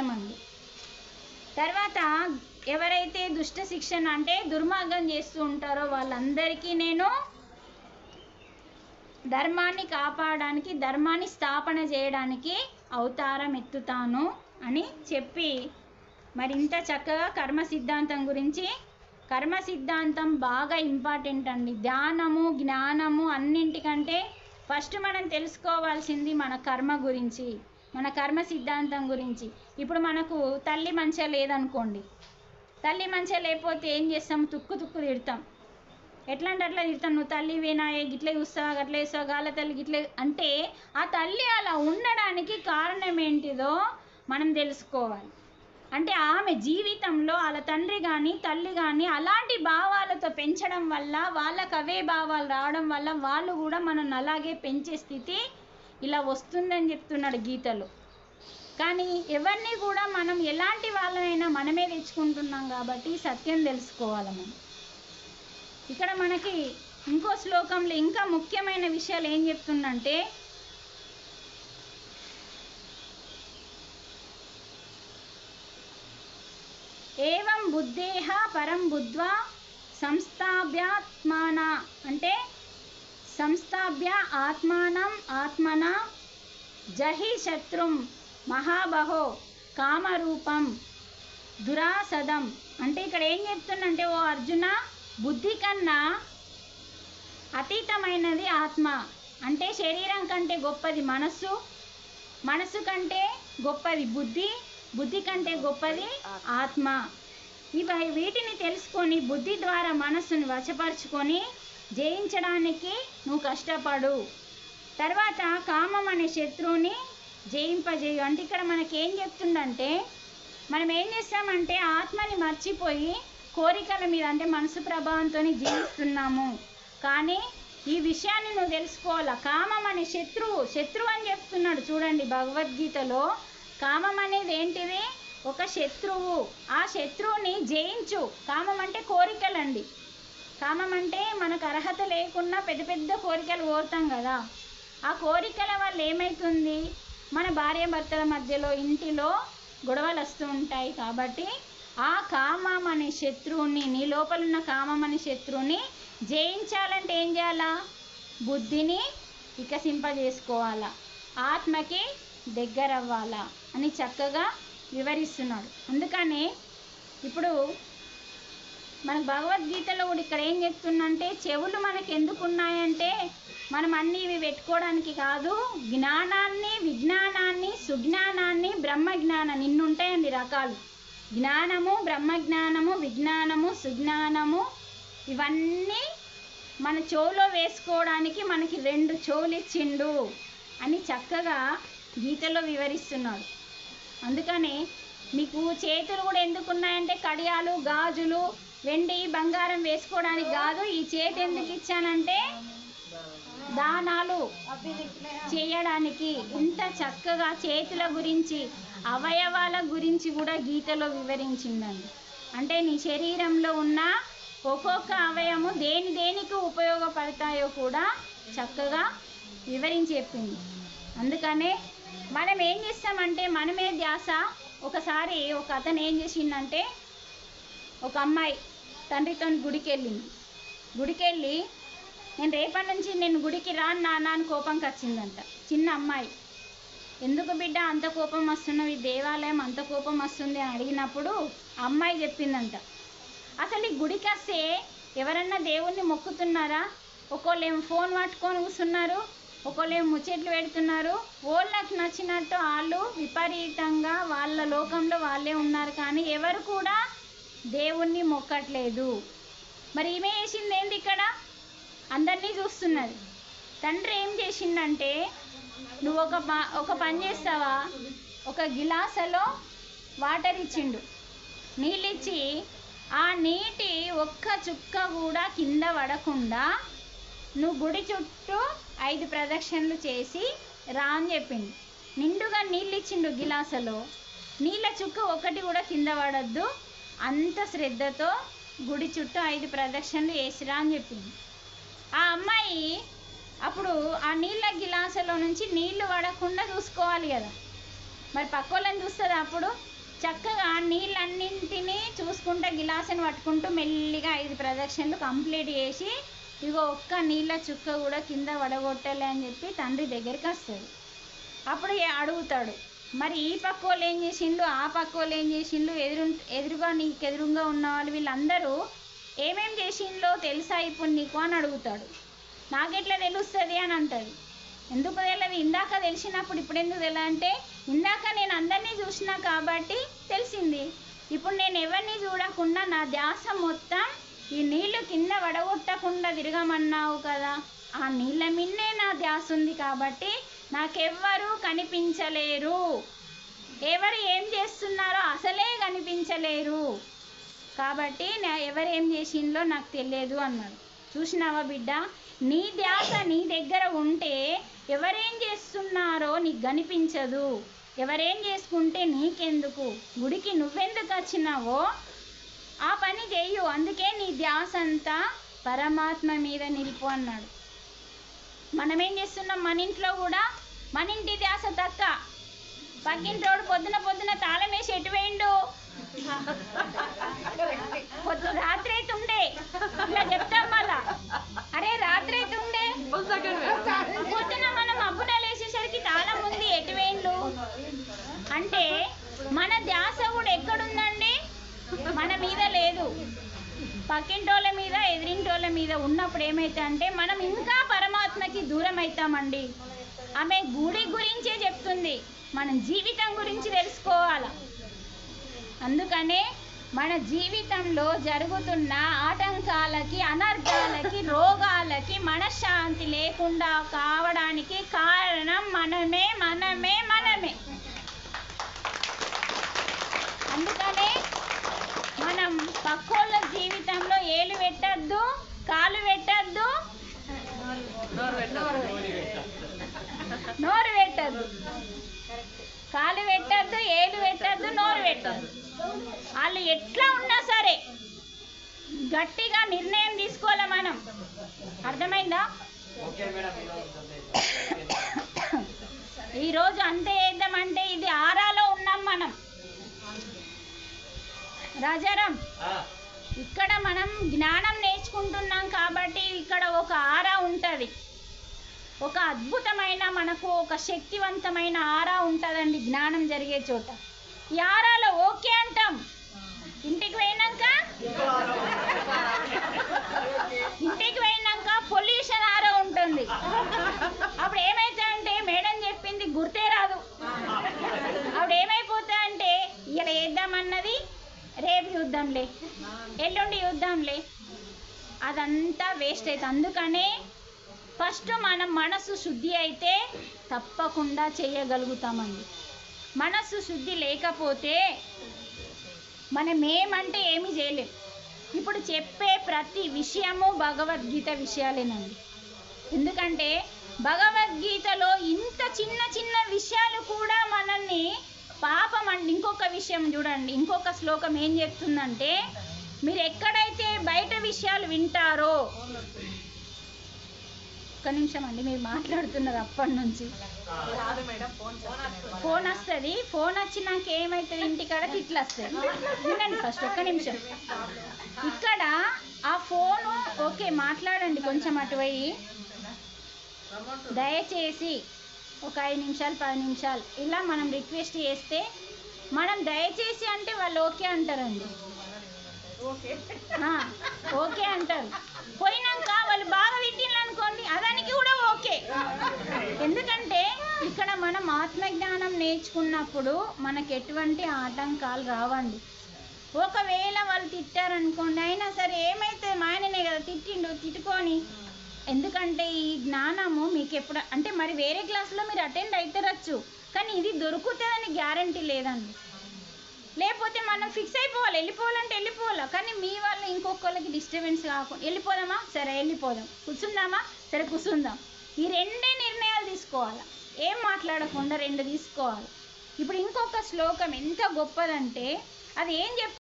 మోక్షం తర్వాత ఎవరైతే దుష్ట శిక్షణ అంటే దుర్మార్గం చేస్తూ ఉంటారో వాళ్ళందరికీ నేను ధర్మాన్ని కాపాడడానికి ధర్మాన్ని స్థాపన చేయడానికి అవతారం ఎత్తుతాను అని చెప్పి మరి ఇంత చక్కగా కర్మ సిద్ధాంతం గురించి కర్మ సిద్ధాంతం బాగా ఇంపార్టెంట్ అండి. ధ్యానము జ్ఞానము అన్నింటికంటే ఫస్ట్ మనం తెలుసుకోవాల్సింది మన కర్మ గురించి. మన కర్మ సిద్ధాంతం గురించి. ఇప్పుడు మనకు తల్లి మంచిగా లేదనుకోండి. తల్లి మంచిగా లేకపోతే ఏం చేస్తాం? తుక్కు తుక్కు తిడతాం. ఎట్లా అంటే అట్లా తిడతాం? నువ్వు తల్లి వేనాయే గిట్లే చూస్తావా గట్లే చూస్తావా గాల తల్లి గిట్లే అంటే ఆ తల్లి అలా ఉండడానికి కారణం ఏంటిదో మనం తెలుసుకోవాలి. అంటే ఆమె జీవితంలో వాళ్ళ తండ్రి కానీ తల్లి కానీ అలాంటి భావాలతో పెంచడం వల్ల వాళ్ళకు అవే భావాలు రావడం వల్ల వాళ్ళు కూడా మనల్ని అలాగే పెంచే స్థితి ఇలా వస్తుందని చెప్తున్నాడు గీతలో. కానీ ఎవరిని కూడా మనం ఎలాంటి వాళ్ళనైనా మనమే తెచ్చుకుంటున్నాం కాబట్టి సత్యం తెలుసుకోవాలి మనం. ఇక్కడ మనకి ఇంకో శ్లోకంలో ఇంకా ముఖ్యమైన విషయాలు ఏం చెప్తుందంటే ఏవం బుద్ధేహ పరం బుద్ధ్వా సంస్థాభ్యాత్మాన అంటే సంస్థాభ్య ఆత్మానం ఆత్మన జహి శత్రుం మహాబహో కామరూపం దురాసదం అంటే ఇక్కడ ఏం చెప్తుందంటే ఓ అర్జున బుద్ధి కన్నా అతీతమైనది ఆత్మ. అంటే శరీరం కంటే గొప్పది మనస్సు మనస్సు కంటే గొప్పది బుద్ధి బుద్ధి కంటే గొప్పది ఆత్మ. ఇవి వీటిని తెలుసుకొని బుద్ధి ద్వారా మనస్సును వశపరుచుకొని జయించడానికి నువ్వు కష్టపడు. తర్వాత కామం అనే శత్రువుని జయింపజేయు. అంటే ఇక్కడ మనకి ఏం చెప్తుందంటే మనం ఏం చేస్తామంటే ఆత్మని మర్చిపోయి కోరికల మీద అంటే మనసు ప్రభావంతో జీవిస్తున్నాము. కానీ ఈ విషయాన్ని నువ్వు తెలుసుకోవాలా? కామం అనే శత్రువు శత్రువు అని చెప్తున్నాడు చూడండి భగవద్గీతలో. కామం అనేది ఏంటిది? ఒక శత్రువు. ఆ శత్రువుని జయించు. కామం అంటే కోరికలండి. కామం అంటే మనకు అర్హత లేకున్నా పెద్ద పెద్ద కోరికలు కోరుతాం కదా. ఆ కోరికల వల్ల ఏమవుతుంది మన భార్య భర్తల మధ్యలో ఇంటిలో గొడవలు వస్తూ ఉంటాయి కాబట్టి ఆ కామం అనే శత్రువుని నీ లోపల ఉన్న కామం అనే శత్రువుని జయించాలంటే ఏం చేయాలా? బుద్ధిని వికసింపజేసుకోవాలా. ఆత్మకి దగ్గర అవ్వాలా అని చక్కగా వివరిస్తున్నాడు. అందుకనే ఇప్పుడు మన భగవద్గీతలో కూడా ఇక్కడ ఏం చెప్తుందంటే చెవులు మనకు ఎందుకు ఉన్నాయంటే మనం అన్నీ ఇవి పెట్టుకోవడానికి కాదు జ్ఞానాన్ని విజ్ఞానాన్ని సుజ్ఞానాన్ని బ్రహ్మజ్ఞానం ఇన్ని ఉంటాయండి రకాలు. జ్ఞానము బ్రహ్మజ్ఞానము విజ్ఞానము సుజ్ఞానము ఇవన్నీ మన చెవులో వేసుకోవడానికి మనకి రెండు చెవులు ఇచ్చిండు అని చక్కగా గీతలో వివరిస్తున్నాడు. అందుకనే మీకు చేతులు కూడా ఎందుకు ఉన్నాయంటే కడియాలు గాజులు వెండి బంగారం వేసుకోవడానికి కాదు ఈ చేతి ఎందుకు ఇచ్చానంటే దానాలు చేయడానికి. ఇంత చక్కగా చేతుల గురించి అవయవాల గురించి కూడా గీతలో వివరించిందండి. అంటే నీ శరీరంలో ఉన్న ఒక్కొక్క అవయము దేని దేనికి ఉపయోగపడతాయో కూడా చక్కగా వివరించి చెప్పింది. అందుకనే మనం ఏం చేస్తామంటే మనమే ధ్యాస. ఒకసారి ఒక అతను ఏం చేసిందంటే ఒక అమ్మాయి తండ్రితో గుడికి వెళ్ళింది గుడికి వెళ్ళి నేను రేపటి నుంచి నేను గుడికి రాను నాన్న అని కోపంకి వచ్చిందంట చిన్న అమ్మాయి. ఎందుకు బిడ్డ అంత కోపం వస్తున్నవి? ఈ దేవాలయం అంత కోపం వస్తుంది అని అడిగినప్పుడు అమ్మాయి చెప్పిందంట. అసలు ఈ గుడికి వస్తే ఎవరన్నా దేవుణ్ణి మొక్కుతున్నారా? ఒకళ్ళు ఏమో ఫోన్ పట్టుకొని కూర్చున్నారు ఒకళ్ళు ఏమో ముచ్చట్లు పెడుతున్నారు. వాళ్ళకి నచ్చినట్టు వాళ్ళు విపరీతంగా వాళ్ళ లోకంలో వాళ్ళే ఉన్నారు కానీ ఎవరు కూడా దేవుణ్ణి మొక్కట్లేదు. మరి ఈమె చేసింది ఏంది ఇక్కడ? అందరినీ చూస్తున్నది. తండ్రి ఏం చేసిందంటే నువ్వు ఒక ప- ఒక పని చేస్తావా? ఒక గిలాసలో వాటర్ ఇచ్చిండు. నీళ్ళు ఇచ్చి ఆ నీటి ఒక్క చుక్క కూడా కింద పడకుండా నువ్వు గుడి చుట్టూ ఐదు ప్రదక్షిణలు చేసి రా అని చెప్పిండు. నిండుగా నీళ్ళు ఇచ్చిండు గిలాసలో. నీళ్ళ చుక్క ఒకటి కూడా కింద పడద్దు. అంత శ్రద్ధతో గుడి చుట్టూ ఐదు ప్రదక్షిణలు వేసిరా అని చెప్పింది. ఆ అమ్మాయి అప్పుడు ఆ నీళ్ళ గిలాసలో నుంచి నీళ్ళు పడకుండా చూసుకోవాలి కదా. మరి పక్కోళ్ళని చూస్తుంది అప్పుడు? చక్కగా నీళ్ళన్నింటినీ చూసుకుంటా గిలాసుని పట్టుకుంటూ మెల్లిగా ఐదు ప్రదక్షిణలు కంప్లీట్ చేసి ఇగో ఒక్క నీళ్ళ చుక్క కూడా కింద వడగొట్టలే అని చెప్పి తండ్రి దగ్గరికి వస్తుంది అప్పుడు అడుగుతాడు మరి ఈ పక్క వాళ్ళు ఏం చేసిండ్రు? ఆ పక్క వాళ్ళు ఏం చేసిండ్రు? ఎదురు ఎదురుగా నీకు ఎదురుగా ఉన్న వాళ్ళు వీళ్ళందరూ ఏమేం చేసిండ్రో తెలుసా ఇప్పుడు నీకు అని అడుగుతాడు. నాకెట్లా తెలుస్తుంది అని అంటది ఎందుకు తెలియదు? ఇందాక తెలిసినప్పుడు ఇప్పుడు ఎందుకు తెలియదు? అంటే ఇందాక నేను అందరినీ చూసినా కాబట్టి తెలిసింది. ఇప్పుడు నేను ఎవరిని చూడకుండా నా ధ్యాస మొత్తం ఈ నీళ్ళు కింద వడగొట్టకుండా తిరగమన్నావు కదా? ఆ నీళ్ళ మిన్నే నా ధ్యాస ఉంది కాబట్టి నాకెవ్వరూ కనిపించలేరు. ఎవరు ఏం చేస్తున్నారో అసలే కనిపించలేరు. కాబట్టి నా ఎవరు ఏం చేసిందో నాకు తెలియదు అన్నాడు. చూసినావా బిడ్డ? నీ ధ్యాస నీ దగ్గర ఉంటే ఎవరేం చేస్తున్నారో నీకు కనిపించదు. ఎవరేం చేసుకుంటే నీకెందుకు? గుడికి నువ్వెందుకు వచ్చినావో ఆ పని చెయ్యు. అందుకే నీ ధ్యాస అంతా పరమాత్మ మీద నిలుపు అన్నాడు. మనం ఏం చేస్తున్నాం? మన ఇంట్లో కూడా మన ఇంటి ధ్యాస తక్క పక్కింటోడు పొద్దున పొద్దున తాళం వేసి ఎటు వేయండు పొద్దు రాత్రి అయితే ఉండే. ఇలా చెప్తాం మళ్ళా. అరే రాత్రి అయితే ఉండే. పొద్దున మనం అబ్బున లేచేసరికి తాళం ఉంది. ఎటు వేయండు అంటే మన ధ్యాస కూడా ఎక్కడుందండి? మన మీద లేదు. పక్కింటోళ్ళ మీద ఎదిరింటోళ్ళ మీద ఉన్నప్పుడు ఏమైతే అంటే మనం ఇంకా దేవునికి దూరం అవుతామండి ఆమె గుడి గురించే చెప్తుంది. మనం జీవితం గురించి తెలుసుకోవాలి. అందుకనే మన జీవితంలో జరుగుతున్న ఆటంకాలకి అనర్థాలకి రోగాలకి మనశ్శాంతి లేకుండా కావడానికి కారణం మనమే మనమే మనమే. అందుకనే మనం పక్కోళ్ళ జీవితంలో ఏలు పెట్టద్దు కాలు పెట్టద్దు నోరు పెట్టద్దు. కాలు పెట్టద్దు ఏలు పెట్టద్దు నోరు పెట్టద్దు. వాళ్ళు ఎట్లా ఉన్నా సరే గట్టిగా నిర్ణయం తీసుకోవాలి మనం. అర్థమైందా? ఈరోజు అంతే చేద్దామంటే ఇది ఆరాలో ఉన్నాం మనం. రాజారాం. ఇక్కడ మనం జ్ఞానం నేర్చుకుంటున్నాం కాబట్టి ఇక్కడ ఒక ఆరా ఉంటుంది. ఒక అద్భుతమైన మనకు ఒక శక్తివంతమైన ఆరా ఉంటుందండి జ్ఞానం జరిగే చోట. ఈ ఆరాలో ఓకే అంటాం. ఇంటికి పోయినాక? ఇంటికి పోయినాక పొల్యూషన్ ఆరా ఉంటుంది. అప్పుడు ఏమైనా మేడం చెప్పింది గుర్తే రాదు అప్పుడు ఏమైపోతా అంటే ఇలా వేద్దామన్నది రేపు చూద్దాంలే. ఎల్లుండి చూద్దాంలే. అదంతా వేస్ట్ అవుతుంది అందుకనే ఫస్ట్ మనం మనసు శుద్ధి అయితే తప్పకుండా చేయగలుగుతామండి. మనసు శుద్ధి లేకపోతే మనం ఏమంటే ఏమీ చేయలేం. ఇప్పుడు చెప్పే ప్రతి విషయము భగవద్గీత విషయాలేనండి. ఎందుకంటే భగవద్గీతలో ఇంత చిన్న చిన్న విషయాలు కూడా మనల్ని పాపం అండి ఇంకొక విషయం చూడండి. ఇంకొక శ్లోకం ఏం చెప్తుందంటే మీరు ఎక్కడైతే బయట విషయాలు వింటారో ఒక్క నిమిషం అండి మీరు మాట్లాడుతున్నారు అప్పటి నుంచి. ఫోన్ వస్తుంది. ఫోన్ వచ్చినాక ఏమవుతుంది ఇంటికాడ ఇట్లా వస్తుంది వినండి ఫస్ట్ ఒక్క నిమిషం. ఇక్కడ ఆ ఫోను ఓకే మాట్లాడండి కొంచెం అటు పోయి. దయచేసి ఒక ఐదు నిమిషాలు పది నిమిషాలు. ఇలా మనం రిక్వెస్ట్ చేస్తే మనం దయచేసి అంటే వాళ్ళు ఓకే అంటారండి. ఓకే. అంటారు. పోయినాక వాళ్ళు బాగా వింటిల్లు అనుకోండి అదానికి కూడా ఓకే. ఎందుకంటే ఇక్కడ మనం ఆత్మజ్ఞానం నేర్చుకున్నప్పుడు మనకు ఎటువంటి ఆటంకాలు రావండి. ఒకవేళ వాళ్ళు తిట్టారనుకోండి అయినా సరే ఏమైతే మా ఆయననే కదా తిట్టిండు తిట్టుకొని ఎందుకంటే ఈ జ్ఞానము మీకు ఎప్పుడు అంటే మరి వేరే క్లాస్లో మీరు అటెండ్ అవుతారచ్చు కానీ ఇది దొరుకుతుందని గ్యారంటీ లేదండి. లేకపోతే మనం ఫిక్స్ అయిపోవాలి. వెళ్ళిపోవాలంటే వెళ్ళిపోవాలి. కానీ మీ వాళ్ళు ఇంకొకళ్ళకి డిస్టర్బెన్స్ కాకుండా వెళ్ళిపోదామా? సరే వెళ్ళిపోదాం. కూర్చుందామా? సరే కూర్చుందాం. ఈ రెండే నిర్ణయాలు తీసుకోవాలి? ఏం మాట్లాడకుండా రెండు తీసుకోవాలి. ఇప్పుడు ఇంకొక శ్లోకం ఎంత గొప్పదంటే అది ఏం చెప్